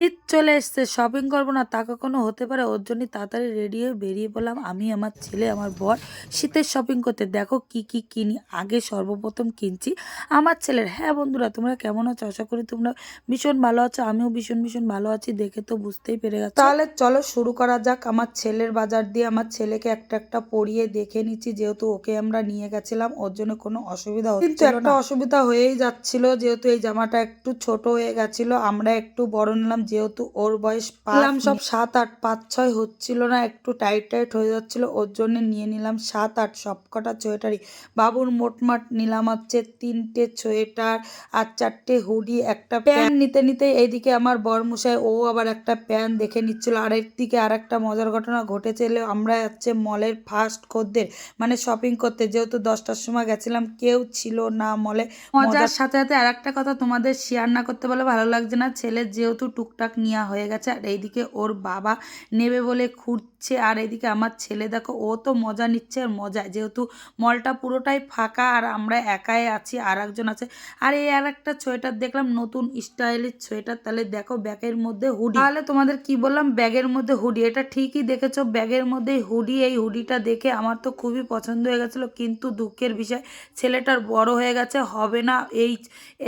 ঈদ চলে এসছে শপিং করব না তা কখনো হতে পারে? ওর জন্য তাড়াতাড়ি রেডি হয়ে বেরিয়ে পড়লাম। আমি আমার ছেলে আমার বর শীতের শপিং করতে। দেখো কি কি কিনি আগে সর্বপ্রথম কিনছি আমার ছেলের। হ্যাঁ বন্ধুরা তোমরা কেমন আছো? আশা করি তোমরা ভীষণ ভালো আছো। আমিও ভীষণ ভীষণ ভালো আছি দেখে তো বুঝতেই পেরে গেছো। তাহলে চলো শুরু করা যাক। আমার ছেলের বাজার দিয়ে আমার ছেলেকে একটা একটা পরিয়ে দেখে নিচ্ছি যেহেতু ওকে আমরা নিয়ে গেছিলাম। ওর জন্য কোনো অসুবিধা কিন্তু একটা অসুবিধা হয়েই যাচ্ছিল যেহেতু এই জামাটা একটু ছোট হয়ে গেছিল আমরা একটু বড় নিলাম। যেহেতু ওর বয়স পেলাম সব সাত আট পাঁচ ছয় হচ্ছিল না একটু টাইট টাইট হয়ে যাচ্ছিল ওর জন্য নিয়ে নিলাম সাত আট সব কটা সোয়েটারই। বাবুর মোটমাট নিলাম হচ্ছে তিনটে সোয়েটার আর চারটে হুডি একটা প্যান্ট নিতে নিতে এইদিকে আমার বরমশাই ও আবার একটা প্যান্ট দেখে নিচ্ছিল। আর দিকে আর একটা মজার ঘটনা ঘটেছিল আমরা হচ্ছে মলের ফার্স্ট খদ্দের মানে শপিং করতে যেহেতু দশটার সময় গেছিলাম কেউ ছিল না মলে। মজার সাথে সাথে আর একটা কথা তোমাদের শেয়ার না করতে বলে ভালো লাগছে না। ছেলে যেহেতু টুকটাক নেওয়া হয়ে গেছে। আর এইদিকে ওর বাবা নেবে বলে খুঁড়ছে আর এদিকে আমার ছেলে, দেখো, ও তো মজা নিচ্ছে আর মজায়। যেহেতু মলটা পুরোটাই ফাঁকা আর আমরা একাই আছি আর একজন আছে। আর এই আর একটা সোয়েটার দেখলাম, নতুন স্টাইলের সোয়েটার। তাহলে দেখো, ব্যাগের মধ্যে হুডি। তাহলে তোমাদের কি বললাম, ব্যাগের মধ্যে হুডি। এটা ঠিকই দেখেছ, ব্যাগের মধ্যে হুডি। এই হুডিটা দেখে আমার তো খুবই পছন্দ হয়ে গেছিল, কিন্তু দুঃখের বিষয়, ছেলেটার বড় হয়ে গেছে, হবে না। এই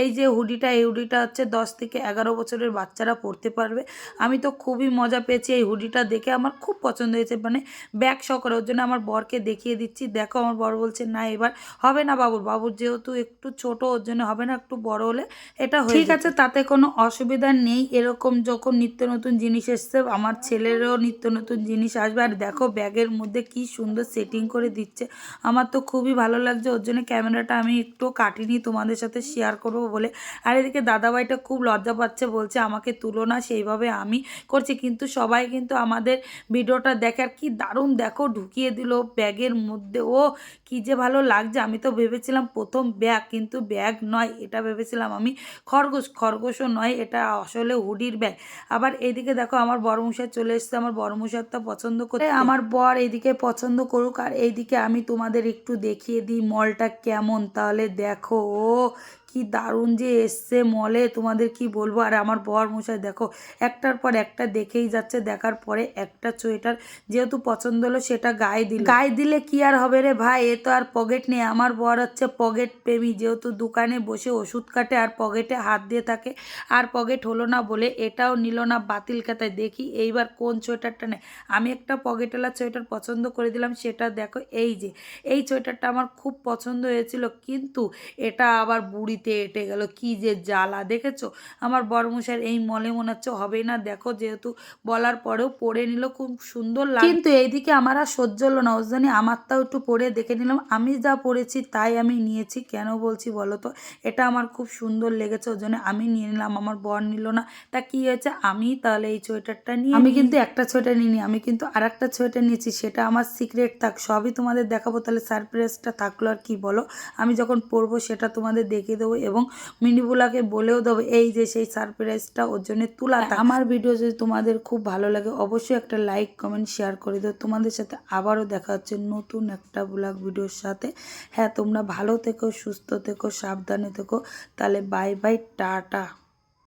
এই যে হুডিটা, এই হুডিটা হচ্ছে দশ থেকে এগারো বছরের বাচ্চারা পড়তে পারবে। আমি তো খুবই মজা পেয়েছি এই হুডিটা দেখে। আমার খুব পছন্দ হয়েছে মানে ব্যাগ সকরে ওর জন্য আমার বরকে দেখিয়ে দিচ্ছি। দেখো আমার বর বলছে না এবার হবে না বাবুর। বাবুর যেহেতু একটু ছোট ওর জন্য হবে না একটু বড় হলে এটা ঠিক আছে তাতে কোনো অসুবিধা নেই। এরকম যখন নিত্য নতুন জিনিস এসছে আমার ছেলেরও নিত্য নতুন জিনিস আসবে। আর দেখো ব্যাগের মধ্যে কি সুন্দর সেটিং করে দিচ্ছে। আমার তো খুবই ভালো লাগছে ওর জন্য ক্যামেরাটা আমি একটু কাটিনি তোমাদের সাথে শেয়ার করব বলে। আর এদিকে দাদাভাইটা খুব লজ্জা পাচ্ছে বলছে আমাকে তুলো না সেইভাবে আমি করছি। কিন্তু সবাই কিন্তু আমাদের ভিডিওটা দেখার কি দারুণ দেখো, ঢুকিয়ে দিল ব্যাগের মধ্যে। ও কি যে ভালো লাগছে, আমি তো ভেবেছিলাম প্রথম ব্যাগ, কিন্তু ব্যাগ নয়, এটা ভেবেছিলাম আমি খরগোশ। খরগোশও নয়, এটা আসলে হুডির ব্যাগ। আবার এদিকে দেখো আমার বড়মশাই চলে এসছে, আমার বড়মশাইটা পছন্দ করে আমার বর এদিকে পছন্দ করুক, আর এইদিকে আমি তোমাদের একটু দেখিয়ে দিই মলটা কেমন, তাহলে দেখো। ও কি দারুণ যে এসছে মলে, তোমাদের কি বলব? আর আমার বর মশাই, দেখো, একটার পর একটা দেখেই যাচ্ছে, দেখার পরে একটা সোয়েটার যেহেতু পছন্দ হলো, সেটা গায়ে দিল। গায়ে দিলে কি আর হবে রে ভাই? এ তো আর পকেট নেই। আমার বর হচ্ছে পকেট প্রেমী, যেহেতু দোকানে বসে ওষুধ কাটে আর পকেটে হাত দিয়ে থাকে। আর পকেট হলো না বলে এটাও নিল না, বাতিল খাতায়। দেখি এইবার কোন সোয়েটারটা নেয়। আমি একটা পকেটওয়ালা সোয়েটার পছন্দ করে দিলাম, সেটা দেখো, এই যে, এই সোয়েটারটা আমার খুব পছন্দ হয়েছিল। কিন্তু এটা আবার বুড়ি দিতে এটে গেল কি যে জ্বালা দেখেছ? আমার বড়মশাইয়ের এই মলে মনে হচ্ছে হবেই না দেখো যেহেতু বলার পরেও পরে নিল খুব সুন্দর লাগে কিন্তু এইদিকে আমার আর সহ্য হলো না ওর জন্য আমারটাও একটু পরে দেখে নিলাম আমি যা পরেছি তাই আমি নিয়েছি কেন বলছি বলো তো? এটা আমার খুব সুন্দর লেগেছে ওর জন্য আমি নিয়ে নিলাম আমার বর নিল না তা কি হয়েছে? আমি তাহলে এই সোয়েটারটা নিয়ে আমি কিন্তু একটা সোয়েটার নিইনি আমি কিন্তু আর একটা সোয়েটার নিয়েছি সেটা আমার সিক্রেট থাক সবই তোমাদের দেখাবো তাহলে সারপ্রাইজটা থাকল আর কি বলো? আমি যখন পরবো সেটা তোমাদের দেখিয়ে দেবো। এবং মিনিবুলাকে বলেও দেবো এই যে সেই সারপ্রাইজটা ওর জন্য তুলা আমার ভিডিও যদি তোমাদের খুব ভালো লাগে অবশ্যই একটা লাইক কমেন্ট শেয়ার করে দেবো তোমাদের সাথে আবারও দেখা হচ্ছে নতুন একটা ব্লগ ভিডিওর সাথে। হ্যাঁ তোমরা ভালো থেকো সুস্থ থেকো সাবধানে থেকো। তাহলে বাই বাই টাটা।